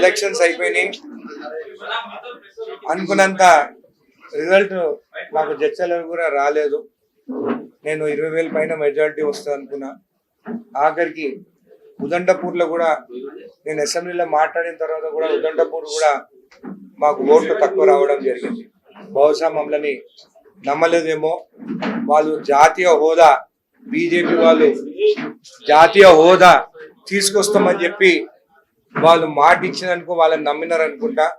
Elections అయిపోయినాయి. అనుకున్నంత result నాకు జడ్చల కూడా రాలేదు. నేను ఇరవై వేల పైన మెజారిటీ వస్తుంది అనుకున్నా. ఆఖరికి ఉదండపూర్లో కూడా నేను అసెంబ్లీలో మాట్లాడిన తర్వాత కూడా ఉదండపూర్ కూడా మాకు ఓట్లు తక్కువ రావడం జరిగింది. బహుశా మమ్మల్ని నమ్మలేదేమో. వాళ్ళు జాతీయ హోదా బీజేపీ వాళ్ళు జాతీయ హోదా తీసుకొస్తామని చెప్పి వాళ్ళు మాట ఇచ్చిననుకో వాళ్ళని నమ్మినారు అనుకుంటా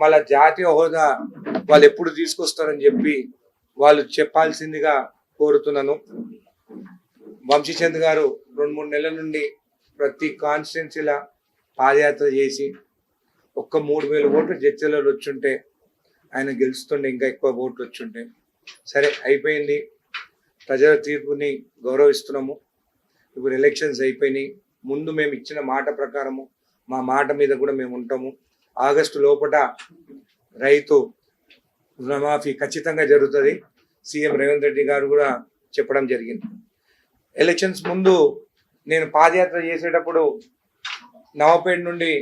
మళ్ళా జాతీయ హోదా వాళ్ళు ఎప్పుడు తీసుకొస్తారని చెప్పి వాళ్ళు చెప్పాల్సిందిగా కోరుతున్నాను. వంశీచంద్ గారు రెండు మూడు నెలల నుండి ప్రతి కాన్స్టిట్యున్సీలా పాదయాత్ర చేసి ఒక్క మూడు వేల ఓట్లు జడ్చీలలో వచ్చుంటే ఆయన గెలుస్తుండే ఇంకా ఎక్కువ ఓట్లు వచ్చుంటే సరే అయిపోయింది. ప్రజల తీర్పుని గౌరవిస్తున్నాము. ఇప్పుడు ఎలక్షన్స్ అయిపోయినాయి. ముందు మేము ఇచ్చిన మాట ప్రకారము మా మాట మీద కూడా మేము ఉంటాము. ఆగస్టు లోపల రైతు రుణమాఫీ ఖచ్చితంగా జరుగుతుంది. సీఎం రేవంత్ రెడ్డి గారు కూడా చెప్పడం జరిగింది. ఎలక్షన్స్ ముందు నేను పాదయాత్ర చేసేటప్పుడు నవపేట నుండి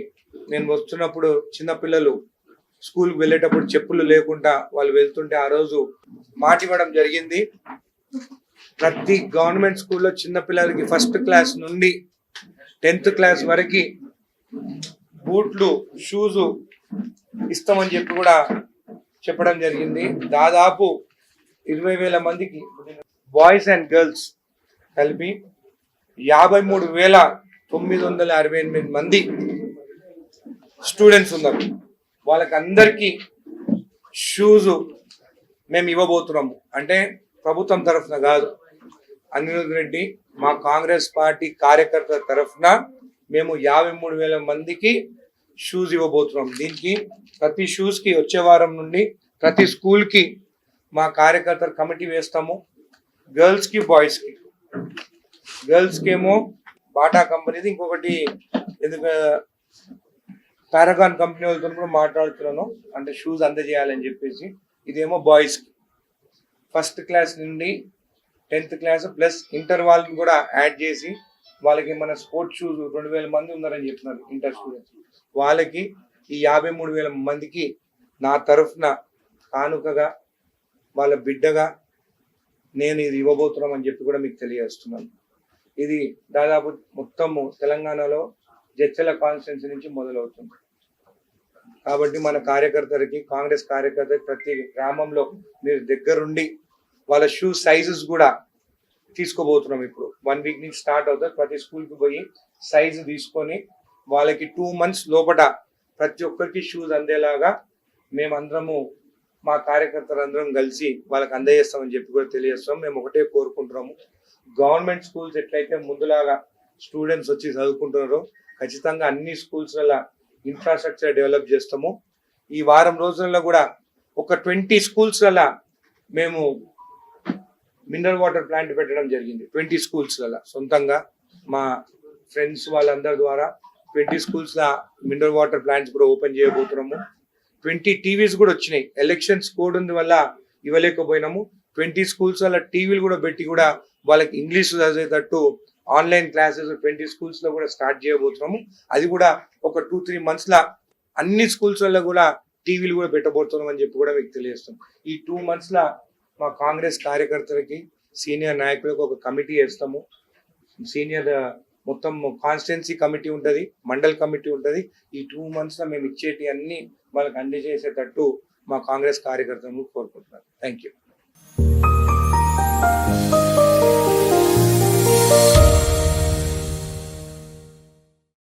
నేను వస్తున్నప్పుడు చిన్నపిల్లలు స్కూల్కి వెళ్ళేటప్పుడు చెప్పులు లేకుండా వాళ్ళు వెళ్తుంటే ఆ రోజు మాట ఇవ్వడం జరిగింది. ప్రతి గవర్నమెంట్ స్కూల్లో చిన్నపిల్లలకి ఫస్ట్ క్లాస్ నుండి టెన్త్ క్లాస్ వరకు బూట్లు షూజు ఇస్తామని చెప్పి కూడా చెప్పడం జరిగింది. దాదాపు ఇరవై వేల మందికి బాయ్స్ అండ్ గర్ల్స్ కలిపి యాభై మూడు వేల తొమ్మిది వందల అరవై ఎనిమిది మంది స్టూడెంట్స్ ఉన్నారు. వాళ్ళకందరికీ షూజు మేము ఇవ్వబోతున్నాము. అంటే ప్రభుత్వం తరఫున కాదు. అనిరుద్ రెడ్డి మా కాంగ్రెస్ పార్టీ కార్యకర్తల తరఫున మేము యాభై మూడు వేల మందికి షూస్ ఇవ్వబోతున్నాం. దీనికి ప్రతి షూస్కి వచ్చే వారం నుండి ప్రతి స్కూల్కి మా కార్యకర్తలు కమిటీ వేస్తాము. గర్ల్స్కి బాయ్స్కి గర్ల్స్కి ఏమో బాటా కంపెనీది ఇంకొకటి ఎందుకు పారాగాన్ కంపెనీ వాళ్ళతో కూడా మాట్లాడుతున్నాను. అంటే షూస్ అందజేయాలని చెప్పేసి. ఇదేమో బాయ్స్కి ఫస్ట్ క్లాస్ నుండి టెన్త్ క్లాస్ ప్లస్ ఇంటర్ వాళ్ళని కూడా యాడ్ చేసి వాళ్ళకి మన స్పోర్ట్స్ షూస్ రెండు వేల మంది ఉన్నారని చెప్తున్నారు ఇంటర్ స్టూడెంట్స్. వాళ్ళకి ఈ యాభై మూడు వేల మందికి నా తరఫున కానుకగా వాళ్ళ బిడ్డగా నేను ఇది ఇవ్వబోతున్నామని చెప్పి కూడా మీకు తెలియజేస్తున్నాను. ఇది దాదాపు మొత్తము తెలంగాణలో జడ్చల కాన్స్టిట్యున్సీ నుంచి మొదలవుతుంది. కాబట్టి మన కార్యకర్తలకి కాంగ్రెస్ కార్యకర్తకి ప్రతి గ్రామంలో మీరు దగ్గరుండి వాళ్ళ షూ సైజెస్ కూడా తీసుకోబోతున్నాం ఇప్పుడు. వన్ వీక్ నుంచి స్టార్ట్ అవుతుంది. ప్రతి స్కూల్కి పోయి సైజు తీసుకొని వాళ్ళకి టూ మంత్స్ లోపల ప్రతి ఒక్కరికి షూస్ అందేలాగా మేమందరము మా కార్యకర్తలందరం కలిసి వాళ్ళకి అందజేస్తామని చెప్పి కూడా తెలియజేస్తాం. మేము ఒకటే కోరుకుంటున్నాము. గవర్నమెంట్ స్కూల్స్ ఎట్లయితే ముందులాగా స్టూడెంట్స్ వచ్చి చదువుకుంటున్నారో ఖచ్చితంగా అన్ని స్కూల్స్ ఇన్ఫ్రాస్ట్రక్చర్ డెవలప్ చేస్తాము. ఈ వారం రోజులలో కూడా ఒక ట్వంటీ స్కూల్స్ మేము మినరల్ వాటర్ ప్లాంట్ పెట్టడం జరిగింది. ట్వంటీ స్కూల్స్లలో సొంతంగా మా ఫ్రెండ్స్ వాళ్ళందరి ద్వారా ట్వంటీ స్కూల్స్లో మినరల్ వాటర్ ప్లాంట్స్ కూడా ఓపెన్ చేయబోతున్నాము. ట్వంటీ టీవీస్ కూడా వచ్చినాయి. ఎలక్షన్స్ కోడ్ ఉంది వల్ల ఇవ్వలేకపోయినాము. ట్వంటీ స్కూల్స్ వల్ల టీవీలు కూడా పెట్టి కూడా వాళ్ళకి ఇంగ్లీష్ చదివేటట్టు ఆన్లైన్ క్లాసెస్ ట్వంటీ స్కూల్స్లో కూడా స్టార్ట్ చేయబోతున్నాము. అది కూడా ఒక టూ త్రీ మంత్స్ లా అన్ని స్కూల్స్ వల్ల కూడా టీవీలు కూడా పెట్టబోతున్నాం అని చెప్పి కూడా మీకు తెలియజేస్తాం ఈ టూ మంత్స్ లా మా కాంగ్రెస్ కార్యకర్తలకి సీనియర్ నాయకులకు ఒక కమిటీ వేస్తాము. సీనియర్ మొత్తం కాన్స్టిట్యున్సీ కమిటీ ఉంటుంది మండల్ కమిటీ ఉంటుంది. ఈ టూ మంత్స్లో మేము ఇచ్చేటి అన్ని వాళ్ళకి అందజేసేటట్టు మా కాంగ్రెస్ కార్యకర్తలను కోరుకుంటున్నాను. Thank you